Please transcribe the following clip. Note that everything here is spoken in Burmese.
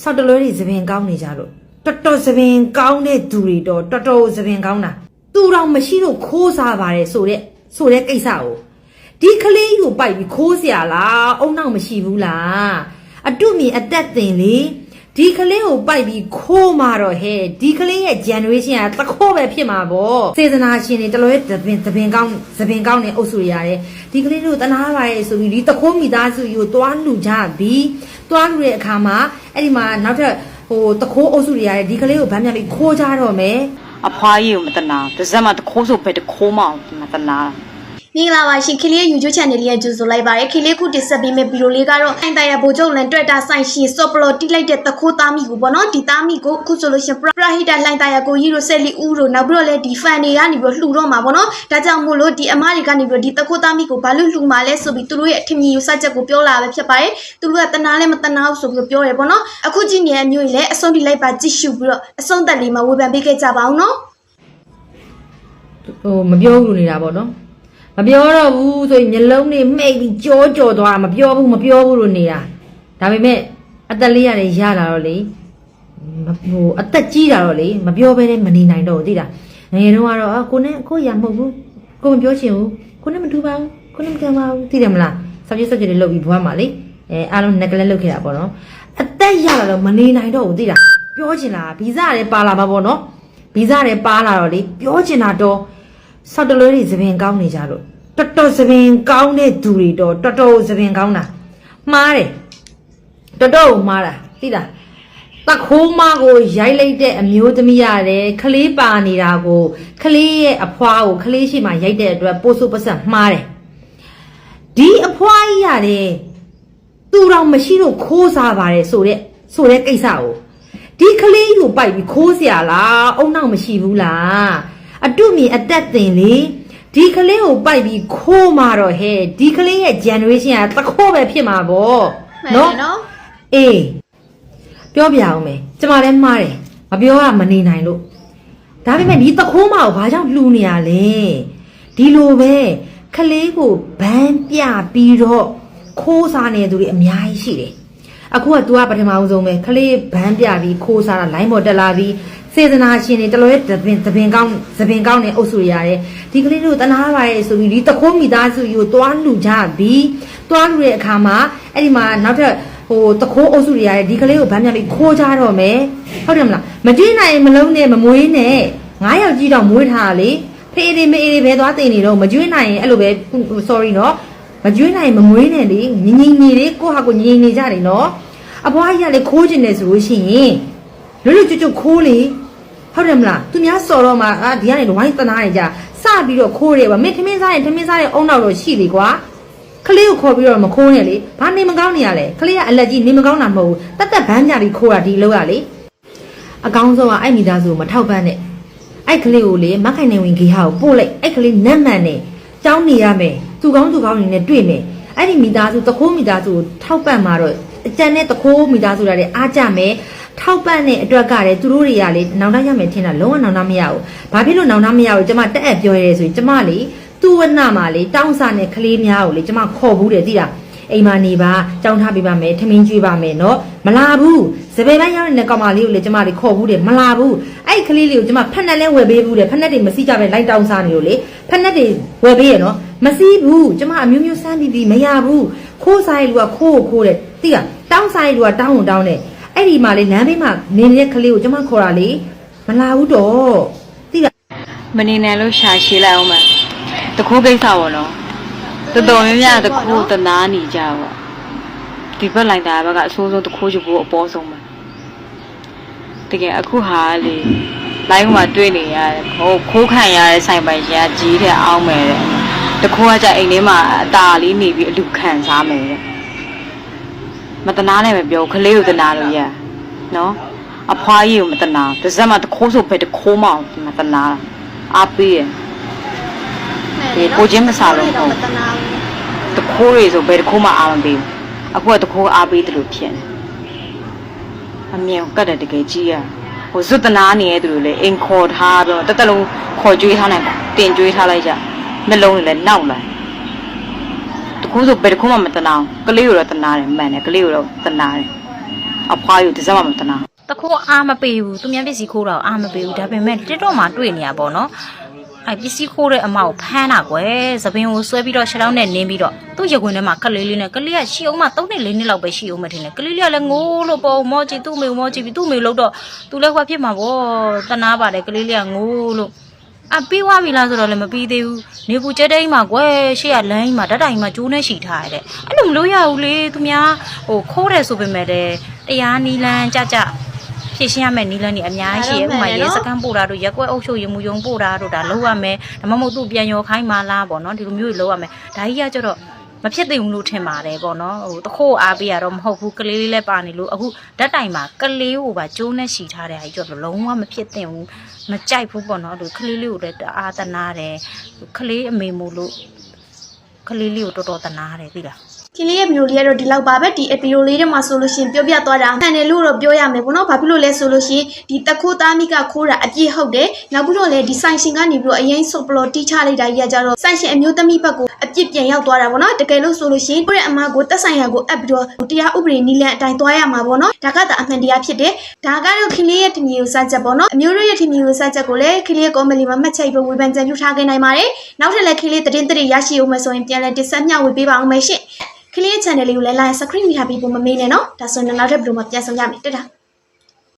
ဆောက်တလွဲတွေသပင်ကောင်းနေကြတော့တော်တော်သပင်ကောင်းတဲ့သူတွေတော့တော်တော်သပင်ကောင်းတာသူတော်မရှိတော့ခိုးစားပါတယ်ဆိုတဲ့ဆိုတဲ့ကိစ္စကိုဒီကလေးကိုပိုက်ပြီးခိုးเสียလားအုံနောက်မရှိဘူးလားအတုမီအသက်တင်လေ ဒီကလေးကိုပိုက်ပြီးခိုးมาတော့ဟဲ့ဒီကလေးရဲ့ generation ကတခိုးပဲဖြစ်မှာပေါ့စေတနာရှင်တွေတလွဲသပင်သပင်ကောင်းသပင်ကောင်းနေအုပ်စုတွေရတယ်ဒီကလေးတို့တနာပါရဲ့ဆိုပြီးဒီတခိုးမိသားစုကြီးကိုတွားလူကြပြီးတွားလူတဲ့အခါမှာအဲ့ဒီမှာနောက်ထပ်ဟိုတခိုးအုပ်စုတွေရတယ်ဒီကလေးကိုဗန်းပြန်ပြီးခိုးကြတော့မယ်အဖွားကြီးကိုမတနာပါဇက်မှာတခိုးဆိုပဲတခိုးမအောင်မတနာ မင်္ဂလာပါရှင်ခင်လေးရဲ့ YouTube channel လေးရဲ့ကြိုဆိုလိုက်ပါရယ်ခင်လေးခုတင်ဆက်ပေးမယ့်ဗီဒီယိုလေးကတော့အိုင်တရဘိုကျုံလန်တွက်တာဆိုင်ရှင်စော့ပလော်တိလိုက်တဲ့တခိုးသားမိကိုပေါ့နော်ဒီသားမိကိုအခုဆိုလို့ရှင်ပရဟိတလိုင်တရကိုကြီးတို့ဆက်လီဦးတို့နောက်ပြီးတော့လည်းဒီ fan တွေကနေပြီးတော့လှူတော့မှာပေါ့နော်ဒါကြောင့်မို့လို့ဒီအမတွေကနေပြီးတော့ဒီတခိုးသားမိကိုဘာလို့လှူမှာလဲဆိုပြီးသူတို့ရဲ့အထင်မြင်ယူဆချက်ကိုပြောလာပဲဖြစ်ပါတယ်သူတို့ကတနာလဲမတနာဘူးဆိုပြီးပြောတယ်ပေါ့နော်အခုကြည့်နေတဲ့အမျိုးကြီးလည်းအဆုံးထိလိုက်ပါကြည့်ရှုပြီးတော့အဆုံးသက်လေးမှာဝေဖန်ပေးခဲ့ကြပါအောင်နော်ဟိုမပြောဘူးလို့နေတာပေါ့နော် မပြောတော့ဘူးဆိုရင်မျက်လုံးတွေမှိတ်ပြီးကြောကြောသွားတာမပြောဘူးမပြောဘူးလို့နေတာဒါပေမဲ့အသက်လေးရတယ်ရလာတော့လေမဟိုအသက်ကြီးတာတော့လေမပြောဘဲနဲ့မနေနိုင်တော့ဘူးသိလားငယ်တုန်းကတော့အာကိုနဲ့ကိုရမဟုတ်ဘူးကိုမပြောချင်ဘူးကိုနဲ့မတူပါဘူးကိုနဲ့မတန်ပါဘူးသိတယ်မလားစပ်ပြစ်စပ်ပြစ်တွေလုပ်ပြီးဘွားမှာလေအဲအားလုံးနက်ကလေးလုပ်ခဲ့တာပေါ့နော်အသက်ရလာတော့မနေနိုင်တော့ဘူးသိလားပြောချင်တာဗီဇတွေပါလာမှာပေါ့နော်ဗီဇတွေပါလာတော့လေပြောချင်တာတော့ ဆောက်တလွဲတွေသပင်ကောင်းနေကြတော့တော်တော်သပင်ကောင်းတဲ့သူတွေတော့တော်တော်သပင်ကောင်းတာမှားတယ်တော်တော်ကိုမှားတာသိလားတခိုးမကိုရိုက်လိုက်တဲ့အမျိုးသမီးရတယ်ခလေးပါနေတာကိုခလေးရဲ့အဖွားကိုခလေးရှိမှရိုက်တဲ့အတွက်ပိုးစုပစက်မှားတယ်ဒီအဖွားကြီးရတယ်သူတော်မရှိတော့ခိုးစားပါတယ်ဆိုတဲ့ဆိုတဲ့ကိစ္စကိုဒီကလေးကိုပိုက်ပြီးခိုးเสียလားအုံနောက်မရှိဘူးလား အတုမီအသက်တင်လေဒီကလေးကိုပိုက်ပြီးခိုးมาတော့ဟဲ့ဒီကလေးရဲ့ generation ကတခိုးပဲဖြစ်မှာပေါ့နော် နော် အေးပြောပြအောင်မယ်ကျမလည်းမှားတယ်မပြောရမနေနိုင်လို့ဒါပေမဲ့ဒီတခိုးမကိုဘာကြောင့်လှူနေရလဲဒီလိုပဲကလေးကိုဘန်းပြပြီးတော့ခိုးစားနေတဲ့သူတွေအများကြီးရှိတယ်အခုက तू ကပထမအောင်ဆုံးပဲကလေးဘန်းပြပြီးခိုးစားတာလိုင်းပေါ်တက်လာပြီး စေတနာရှင်တွေတလွဲသပင်သပင်ကောင်းသပင်ကောင်းနေအုပ်စုတွေရတယ်ဒီကလေးတို့တနာပါရဲ့ဆိုပြီးဒီတခိုးမိသားစုကြီးကိုတွားလှူကြပြီးတွားလှူတဲ့အခါမှာအဲ့ဒီမှာနောက်ထပ်ဟိုတခိုးအုပ်စုတွေရတယ်ဒီကလေးကိုဗန်းပြန်ပြီးခိုးကြတော့မယ်ဟုတ်တယ်မလားမကြည့်နိုင်ရင်မလုံးနဲ့မမွေးနဲ့ငါးယောက်ကြီးတော့မွေးထားတာလေဖေးလေးမေးလေးပဲသွားတင်နေတော့မကြွေးနိုင်ရင်အဲ့လိုပဲ sorry နော်မကြွေးနိုင်ရင်မမွေးနဲ့လေငငိမ့်နေလေကိုဟာကိုငငိမ့်နေကြတယ်နော်အဘွားကြီးကလေခိုးကျင်တယ်ဆိုလို့ရှိရင်လွတ်လွတ်ကျွတ်ကျွတ်ခိုးလေ ဟုတ်တယ်မလားသူများစော်တော့မှအာဒီကနေဝိုင်းတနာနေကြစပြီးတော့ခိုးတယ်ဗျမင်းထမင်းစားရင်ထမင်းစားရင်အုံနောက်တော့ရှိလေကွာကလေးကိုခေါ်ပြီးတော့မခိုးနဲ့လေဘာနေမကောင်းနေရလဲကလေးကအလက်ကြီးနေမကောင်းတာမဟုတ်ဘူးတက်တက်ဘန်းကြပြီးခိုးတာဒီလောက်ရလေအကောင်းဆုံးကအဲ့မိသားစုကိုမထောက်ပံ့နဲ့အဲ့ကလေးကိုလေမခိုင်နေဝင်ဂေဟာကိုပို့လိုက်အဲ့ကလေးနတ်မှန်နဲ့ကြောင်းနေရမယ်သူကောင်းသူကောင်းနေနဲ့တွေ့မယ်အဲ့ဒီမိသားစုတခိုးမိသားစုကိုထောက်ပံ့မှာတော့အကြံနဲ့တခိုးမိသားစုတွေလည်းအားကြမယ် ထောက်ပံ့တဲ့အတွက်ကလည်းသူတို့တွေကလေနောင်တရမယ်ထင်တာလုံးဝနောင်တမရဘူးဘာဖြစ်လို့နောင်တမရဘူးကျမတက်အပ်ပြောရဲဆိုရင်ကျမလေသူ့ဝနမှာလေတောင်းစားနဲ့ကလေးများကိုလေကျမခေါ်ဘူးတယ်သိလားအိမ်မှာနေပါကြောင်းထားပေးပါမယ်ထမင်းကျွေးပါမယ်နော်မလာဘူးစပယ်ပိုင်းရောက်နေတဲ့ကောင်မလေးကိုလေကျမလေခေါ်ဘူးတယ်မလာဘူးအဲ့ကလေးလေးကိုကျမဖက်နှက်လဲဝယ်ပေးဘူးတယ်ဖက်နှက်တွေမစီးကြပဲလိုက်တောင်းစားနေလို့လေဖက်နှက်တွေဝယ်ပေးရနော်မစီးဘူးကျမအမျိုးမျိုးစမ်းပြီးပြီးမရဘူးခိုးစားရလူကခိုးကိုခိုးတယ်သိလားတောင်းစားရလူကတောင်းကိုတောင်းတယ် အဲ့ဒီမှာလေလမ်းဘေးမှာနေနေတဲ့ကလေးကိုကျမခေါ်တာလေမလာဘူးတော့သိလားမနေနိုင်လို့ရှာရှည်လိုက်အောင်မယ်တခိုးကိစ္စပေါ့နော်တော်တော်များများတခိုးတနာနေကြပါဒီဘက်လိုက်တာဘက်ကအဆိုးဆုံးတခိုးချဖို့အပေါ်ဆုံးပဲတကယ်အခုဟာလေလိုင်းမှာတွေ့နေရတယ်ဟိုခိုးခံရတဲ့ဆိုင်ပိုင်ရှင်ကကြီးတဲ့အောင်းမယ်တဲ့တခိုးကကြအိမ်ထဲမှာအตาလေးနေပြီးအလူခံစားမယ်တဲ့ မတနာနဲ့မပြောခလေးကိုတနာလို့ရနော်အဖွားကြီးကိုမတနာတစ်စက်မှာတခိုးဆိုပဲတခိုးမအောင်မတနာတာအားပေးရဒီကိုချင်းမစားလို့ဟုတ်မတနာဘူးတခိုးတွေဆိုဘယ်တခိုးမှအားမပေးဘူးအခုကတခိုးအားပေးတယ်လို့ဖြစ်နေအမြင်ကတ်တယ်တကယ်ကြီးရဟိုဇွတ်တနာနေရဲ့သူတွေလေအင်ခေါ်ထားပြီးတော့တက်တက်လုံးခေါ်ကြွေးထားနိုင်တင်ကြွေးထားလိုက်ကြနှလုံးတွေလည်းနောက်လာတ ခိုးဆိုဘယ်တခိုးမှမတနာဘူးကလေးကိုတော့တနာတယ်မှန်တယ်ကလေးကိုတော့တနာတယ်အဖွားယူတစ်စက်မှမတနာတခိုးအားမပေးဘူးသူများပစ္စည်းခိုးတော့အားမပေးဘူးဒါပေမဲ့ TikTok မှာတွေ့နေရပါတော့အဲပစ္စည်းခိုးတဲ့အမောက်ဖမ်းတာကွယ်သပင်ကိုဆွဲပြီးတော့ခြေထောက်နဲ့နင်းပြီးတော့သူ့ရုပ်ခွင်ထဲမှာကလေးလေးနဲ့ကလေးကရှိအောင်မှ3နှစ်4နှစ်လောက်ပဲရှိအောင်မထင်နဲ့ကလေးလေးကလည်းငိုးလို့ပေါ့မောကြည့်သူ့မေမောကြည့်ပြီးသူ့မေလို့တော့သူလည်းဟွာဖြစ်မှာပေါ့တနာပါတယ်ကလေးလေးကငိုးလို့ အပြီးွားပြီလားဆိုတော့လည်းမပြီးသေးဘူးနေပူကျဲတိန်မှာကွယ်ရှေ့ကလမ်းကြီးမှာဓာတ်တိုင်မှာကျိုးနဲ့ရှိထားရတဲ့အဲ့လိုမလို့ရဘူးလေသူများဟိုခိုးတယ်ဆိုပေမဲ့တဲ့တရားနီလန်းကြကြဖြည့်ရှင်းရမယ့်နီးလန်းတွေအများကြီးရှိရဲ့ဥပမာရဲစကန်ပို့တာတို့ရက်ကွက်အုပ်ချုပ်ရမှုယုံပို့တာတို့ဒါလုပ်ရမယ်ဒါမှမဟုတ်သူ့ပြန်ရောခိုင်းမှလားပေါ့နော်ဒီလိုမျိုးတွေလုပ်ရမယ်ဒါကြီးကကျတော့ မဖြစ်သိဘူးလို့ထင်ပါတယ်ပေါ့နော်ဟိုတခိုးအားပေးရတော့မဟုတ်ဘူးကလေးလေးလည်းပါနေလို့အခုဓာတ်တိုင်မှာကလေးကိုပါကျိုးနဲ့ရှီထားတဲ့ဟာကြီးကျတော့လုံးဝမဖြစ်သင့်ဘူးမကြိုက်ဘူးပေါ့နော်အဲ့လိုကလေးလေးကိုလည်းတအားတနာတယ်ကလေးအမေမို့လို့ကလေးလေးကိုတော်တော်တနာတယ်သိလား ခင်လေးရဲ့ဗီဒီယိုလေးကတော့ဒီလောက်ပါပဲဒီအဗီဒီယိုလေးထဲမှာဆိုလို့ရှိရင်ပြောပြသွားတာမှန်တယ်လို့တော့ပြောရမယ်ပေါ့နော်ဘာဖြစ်လို့လဲဆိုလို့ရှိရင်ဒီတခိုးသားမိကခိုးတာအပြည့်ဟုတ်တယ်နောက်ပြီးတော့လေဒီဆိုင်ရှင်ကနေပြီးတော့အရင်ဆိုပလော်တီးချလိုက်တာကြီးကကြတော့ဆိုင်ရှင်အမျိုးသမီးဘက်ကိုအပြစ်ပြန်ရောက်သွားတာပေါ့နော်တကယ်လို့ဆိုလို့ရှိရင်ကိုယ့်ရဲ့အမကိုတက်ဆိုင်ရာကိုအပ်ပြီးတော့တရားဥပဒေနည်းလမ်းအတိုင်းသွားရမှာပေါ့နော်ဒါကသာအမှန်တရားဖြစ်တယ်ဒါကတော့ခင်လေးရဲ့ထင်မြင်ကိုစချက်ပေါ့နော်အမျိုးတို့ရဲ့ထင်မြင်ကိုစချက်ကိုလည်းခင်လေးရဲ့ကောမလီမှာမှတ်ချက်ပြီးဝေဖန်ကြံပြထားခဲ့နိုင်ပါတယ်နောက်ထပ်လည်းခင်လေးသတင်းတွေရရှိအောင်မယ်ဆိုရင်ပြန်လည်တင်ဆက်မျှဝေပေးပါအောင်မယ်ရှင့် ကလေး channel လေးကိုလည်း like subscribe မိထားပြီးပုံမမေးနဲ့နော်ဒါဆိုရင်နောက်တဲ့ဗီဒီယိုမှာပြန်ဆောင်ကြမယ်တက်တာ